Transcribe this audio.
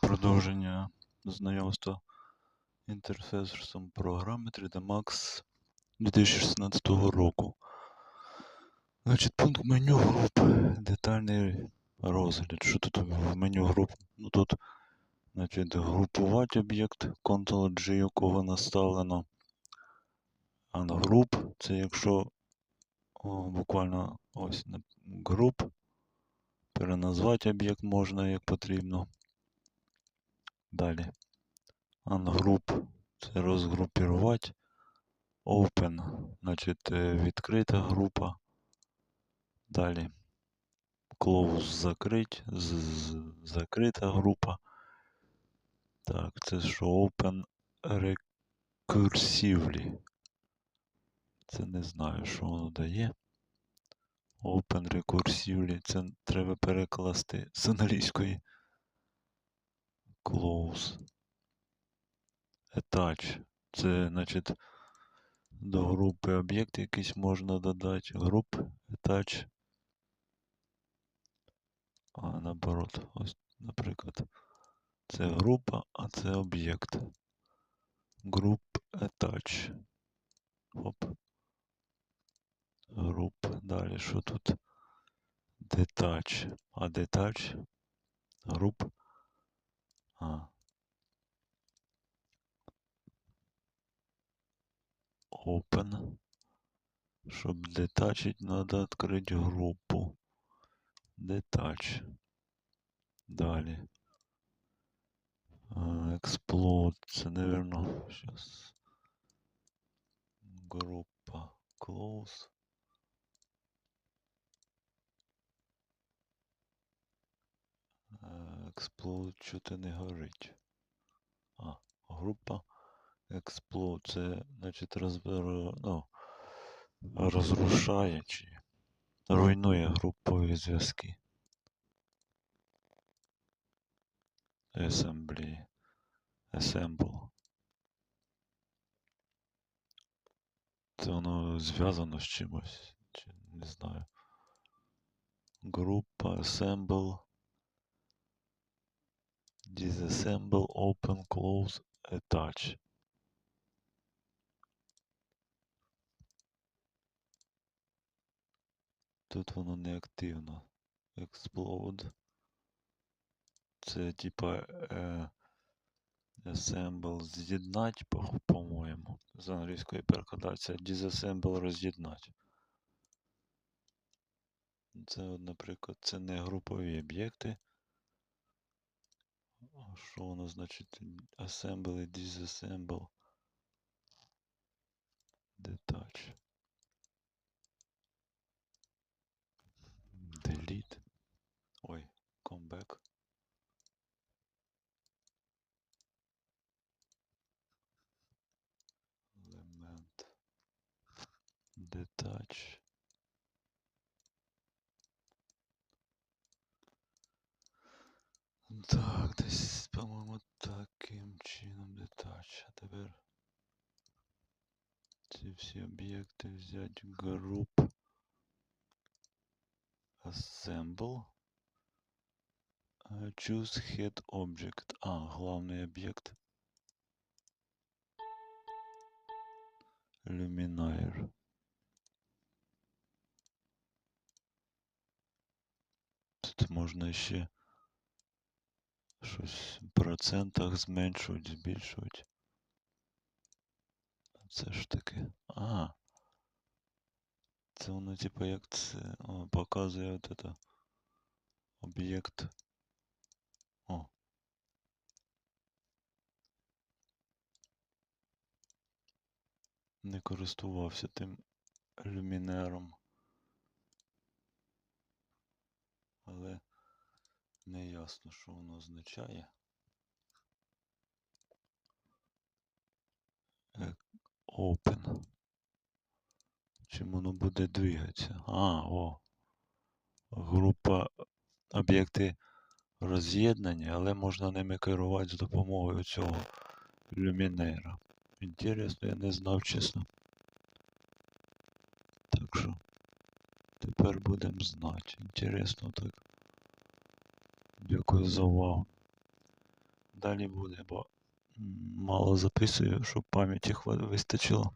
Продовження знайомства інтерфейсом програми 3D Max 2016 року. Значить, пункт меню груп. Детальний розгляд. Що тут в меню груп? Ну тут, значить, групувати об'єкт Ctrl-G, якого наставлено. Груп це якщо о, буквально ось груп. Переназвати об'єкт можна як потрібно. Далі. Ungroup це розгрупірувати. Open, значить е, відкрита група. Далі. Close закрить, закрита група. Так, це що Open Recursively. Це не знаю, що воно дає. Open Recursively. Це треба перекласти з англійської. Close. Attach. Це, значить, до групи об'єкт якийсь можна додати. Груп, attach. А наоборот, ось, наприклад, це група, а це об'єкт. Group attach. Оп. Груп. Далі що тут? Detach. А detach? Груп. А. Open. Щоб детачить, надо відкрити групу. Detach. Далі. Explode. Це, наверно, сейчас. Група. Close. Explode чути не горить. А, група. Explode. Це, значить, розбер... ну, розрушає чи руйнує групові зв'язки. Assembly. Assemble. Це воно зв'язано з чимось. Чи не знаю. Група Assemble. Disassemble, Open, Close, Attach. Тут воно не активно. Explode. Це типа е, Assemble з'єднать, по- по-моєму. З англійської перекладається Disassemble роз'єднать. Це, наприклад, це не групові об'єкти. Що воно значить? Assemble і Disassemble. Detach. Delete. Ой, come back. Element. Detach. Так, десь, по-моєму, таким чином детач. А тепер ці всі об'єкти взяти group assemble. Е, Choose head object. А, главний об'єкт. Luminaire. Тут можна ще щось в процентах зменшувати, збільшувати. Це ж таке. А. Це воно, типа, як це о, показує от это об'єкт. О. Не користувався тим люмінером. Але не ясно, що воно означає. Е, Open. Чим воно буде двигатися? А, о. Група об'єкти роз'єднані, але можна ними керувати з допомогою цього люмінера. Інтересно, я не знав, чесно. Так що тепер будемо знати. Інтересно так. Дякую за увагу. далі буде, бо мало записую, щоб пам'яті вистачило.